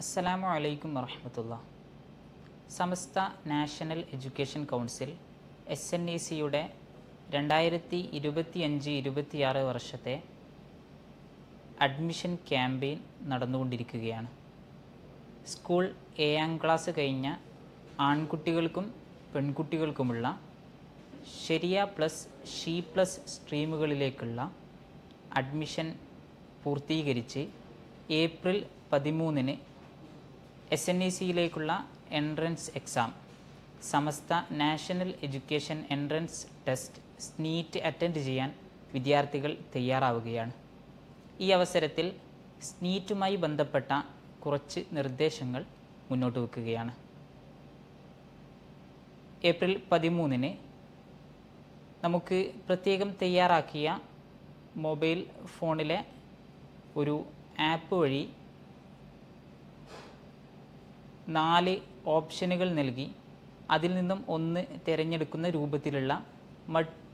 അസ്സലാമു അലൈക്കും വറഹമത്തുള്ള. Samastha national education council S N E സിയുടെ രണ്ടായിരത്തി ഇരുപത്തി അഞ്ച് ഇരുപത്തിയാറ് വർഷത്തെ അഡ്മിഷൻ ക്യാമ്പയിൻ നടന്നുകൊണ്ടിരിക്കുകയാണ്. സ്കൂൾ ഏഴാം ക്ലാസ് കഴിഞ്ഞ ആൺകുട്ടികൾക്കും പെൺകുട്ടികൾക്കുമുള്ള ശരിയ പ്ലസ് ഷീ പ്ലസ് സ്ട്രീമുകളിലേക്കുള്ള അഡ്മിഷൻ പൂർത്തീകരിച്ച് ഏപ്രിൽ പതിമൂന്നിന് S N E സിയിലേക്കുള്ള entrance exam Samastha national education entrance test SNEET attend ചെയ്യാൻ വിദ്യാർത്ഥികൾ തയ്യാറാവുകയാണ്. ഈ അവസരത്തിൽ സ്നീറ്റുമായി ബന്ധപ്പെട്ട കുറച്ച് നിർദ്ദേശങ്ങൾ മുന്നോട്ട് വെക്കുകയാണ്. ഏപ്രിൽ പതിമൂന്നിന് നമുക്ക് പ്രത്യേകം തയ്യാറാക്കിയ മൊബൈൽ ഫോണിലെ ഒരു ആപ്പ് വഴി നാല് ഓപ്ഷനുകൾ നൽകി. അതിൽ നിന്നും ഒന്ന് തിരഞ്ഞെടുക്കുന്ന രൂപത്തിലുള്ള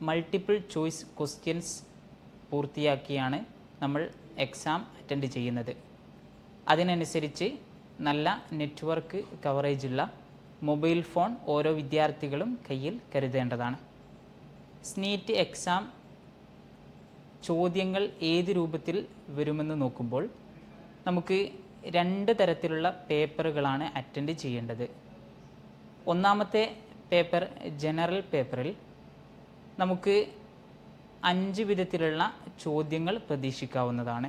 മൾട്ടിപ്പിൾ ചോയ്സ് ക്വസ്റ്റ്യൻസ് പൂർത്തിയാക്കിയാണ് നമ്മൾ എക്സാം അറ്റൻഡ് ചെയ്യുന്നത്. അതിനനുസരിച്ച് നല്ല നെറ്റ്വർക്ക് കവറേജുള്ള മൊബൈൽ ഫോൺ ഓരോ വിദ്യാർത്ഥികളും കയ്യിൽ കരുതേണ്ടതാണ്. സ്നീറ്റ് എക്സാം ചോദ്യങ്ങൾ ഏത് രൂപത്തിൽ വരുമെന്ന് നോക്കുമ്പോൾ നമുക്ക് രണ്ട് തരത്തിലുള്ള പേപ്പറുകളാണ് അറ്റൻഡ് ചെയ്യേണ്ടത്. ഒന്നാമത്തെ പേപ്പർ ജനറൽ പേപ്പറിൽ നമുക്ക് അഞ്ച് വിധത്തിലുള്ള ചോദ്യങ്ങൾ പ്രതീക്ഷിക്കാവുന്നതാണ്.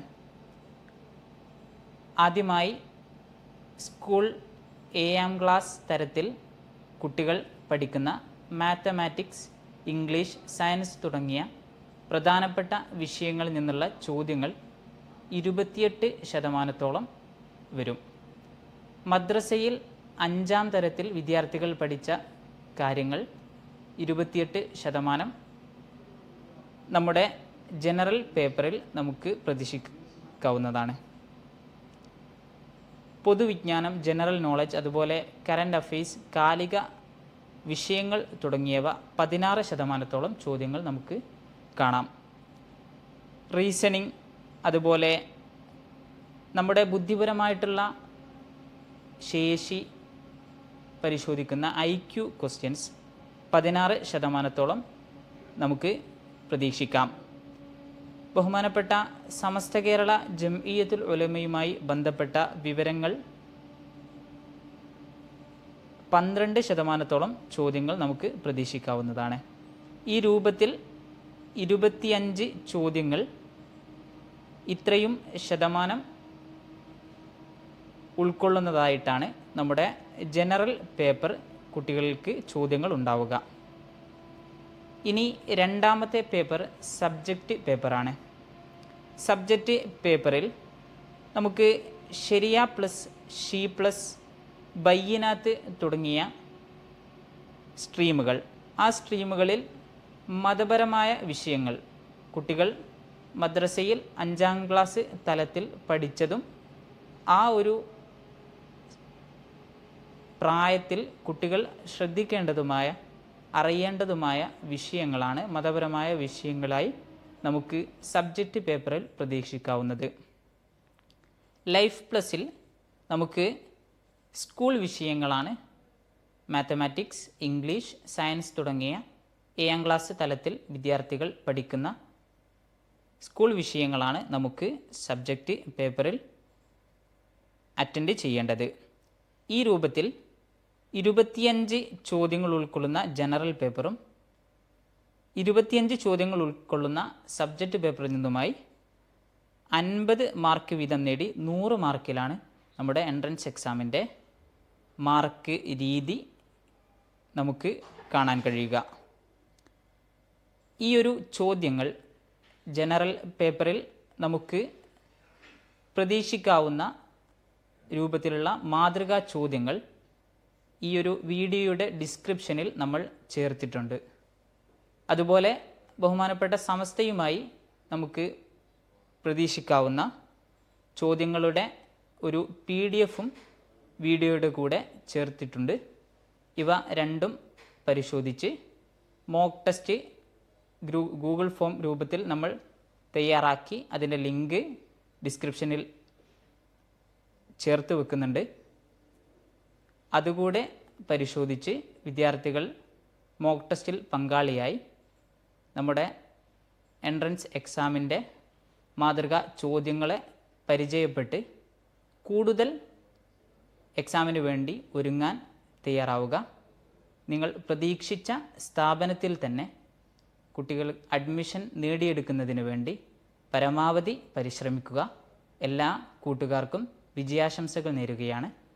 ആദ്യമായി സ്കൂൾ ഏഴാം ക്ലാസ് തരത്തിൽ കുട്ടികൾ പഠിക്കുന്ന മാത്തമാറ്റിക്സ് ഇംഗ്ലീഷ് സയൻസ് തുടങ്ങിയ പ്രധാനപ്പെട്ട വിഷയങ്ങളിൽ നിന്നുള്ള ചോദ്യങ്ങൾ ഇരുപത്തിയെട്ട് ശതമാനത്തോളം വരും. മദ്രസയിൽ അഞ്ചാം തരത്തിൽ വിദ്യാർത്ഥികൾ പഠിച്ച കാര്യങ്ങൾ ഇരുപത്തിയെട്ട് ശതമാനം നമ്മുടെ ജനറൽ പേപ്പറിൽ നമുക്ക് പ്രതീക്ഷിക്കാവുന്നതാണ്. പൊതുവിജ്ഞാനം ജനറൽ നോളജ് അതുപോലെ കറന്റ് അഫെയർസ് കാലിക വിഷയങ്ങൾ തുടങ്ങിയവ പതിനാറ് ശതമാനത്തോളം ചോദ്യങ്ങൾ നമുക്ക് കാണാം. റീസണിങ് അതുപോലെ നമ്മുടെ ബുദ്ധിപരമായിട്ടുള്ള ശേഷി പരിശോധിക്കുന്ന ഐ ക്യു ക്വസ്റ്റ്യൻസ് പതിനാറ് ശതമാനത്തോളം നമുക്ക് പ്രതീക്ഷിക്കാം. ബഹുമാനപ്പെട്ട സമസ്ത കേരള ജംഇയത്തുൽ ഉലമയുമായി ബന്ധപ്പെട്ട വിവരങ്ങൾ പന്ത്രണ്ട് ശതമാനത്തോളം ചോദ്യങ്ങൾ നമുക്ക് പ്രതീക്ഷിക്കാവുന്നതാണ്. ഈ രൂപത്തിൽ ഇരുപത്തിയഞ്ച് ചോദ്യങ്ങൾ ഇത്രയും ശതമാനം ഉൾക്കൊള്ളുന്നതായിട്ടാണ് നമ്മുടെ ജനറൽ പേപ്പർ കുട്ടികൾക്ക് ചോദ്യങ്ങൾ ഉണ്ടാവുക. ഇനി രണ്ടാമത്തെ പേപ്പർ സബ്ജക്റ്റ് പേപ്പറാണ്. സബ്ജക്റ്റ് പേപ്പറിൽ നമുക്ക് ശരിയ പ്ലസ് ഷീ പ്ലസ് ബയ്യനാത്ത് തുടങ്ങിയ സ്ട്രീമുകൾ. ആ സ്ട്രീമുകളിൽ മതപരമായ വിഷയങ്ങൾ കുട്ടികൾ മദ്രസയിൽ അഞ്ചാം ക്ലാസ് തലത്തിൽ പഠിച്ചതും ആ ഒരു പ്രായത്തിൽ കുട്ടികൾ ശ്രദ്ധിക്കേണ്ടതുമായ അറിയേണ്ടതുമായ വിഷയങ്ങളാണ് മതപരമായ വിഷയങ്ങളായി നമുക്ക് സബ്ജക്റ്റ് പേപ്പറിൽ പ്രതീക്ഷിക്കാവുന്നത്. ലൈഫ് പ്ലസിൽ നമുക്ക് സ്കൂൾ വിഷയങ്ങളാണ് മാത്തമാറ്റിക്സ് ഇംഗ്ലീഷ് സയൻസ് തുടങ്ങിയ ഏഴാം ക്ലാസ് തലത്തിൽ വിദ്യാർത്ഥികൾ പഠിക്കുന്ന സ്കൂൾ വിഷയങ്ങളാണ് നമുക്ക് സബ്ജക്റ്റ് പേപ്പറിൽ അറ്റൻഡ് ചെയ്യേണ്ടത്. ഈ രൂപത്തിൽ ഇരുപത്തിയഞ്ച് ചോദ്യങ്ങൾ ഉൾക്കൊള്ളുന്ന ജനറൽ പേപ്പറും ഇരുപത്തിയഞ്ച് ചോദ്യങ്ങൾ ഉൾക്കൊള്ളുന്ന സബ്ജക്റ്റ് പേപ്പറിൽ നിന്നുമായി അൻപത് മാർക്ക് വീതം നേടി നൂറ് മാർക്കിലാണ് നമ്മുടെ എൻട്രൻസ് എക്സാമിന്റെ മാർക്ക് രീതി നമുക്ക് കാണാൻ കഴിയുക. ഈ ഒരു ചോദ്യങ്ങൾ ജനറൽ പേപ്പറിൽ നമുക്ക് പ്രതീക്ഷിക്കാവുന്ന രൂപത്തിലുള്ള മാതൃകാ ചോദ്യങ്ങൾ ഈ ഒരു വീഡിയോയുടെ ഡിസ്ക്രിപ്ഷനിൽ നമ്മൾ ചേർത്തിട്ടുണ്ട്. അതുപോലെ ബഹുമാനപ്പെട്ട സമസ്തയുമായി നമുക്ക് പ്രതീക്ഷിക്കാവുന്ന ചോദ്യങ്ങളുടെ ഒരു പി ഡി എഫും വീഡിയോയുടെ കൂടെ ചേർത്തിട്ടുണ്ട്. ഇവ രണ്ടും പരിശോധിച്ച് മോക്ക് ടെസ്റ്റ് ഗൂഗിൾ ഫോം രൂപത്തിൽ നമ്മൾ തയ്യാറാക്കി അതിന്റെ ലിങ്ക് ഡിസ്ക്രിപ്ഷനിൽ ചേർത്ത് വെക്കുന്നുണ്ട്. അതുകൂടെ പരിശോധിച്ച് വിദ്യാർത്ഥികൾ മോക്ക് ടെസ്റ്റിൽ പങ്കാളിയായി നമ്മുടെ എൻട്രൻസ് എക്സാമിന്റെ മാതൃക ചോദ്യങ്ങളെ പരിചയപ്പെട്ട് കൂടുതൽ എക്സാമിന് വേണ്ടി ഒരുങ്ങാൻ തയ്യാറാവുക. നിങ്ങൾ പ്രതീക്ഷിച്ച സ്ഥാപനത്തിൽ തന്നെ കുട്ടികൾ അഡ്മിഷൻ നേടിയെടുക്കുന്നതിന് വേണ്ടി പരമാവധി പരിശ്രമിക്കുക. എല്ലാ കൂട്ടുകാർക്കും വിജയാശംസകൾ നേരുകയാണ്.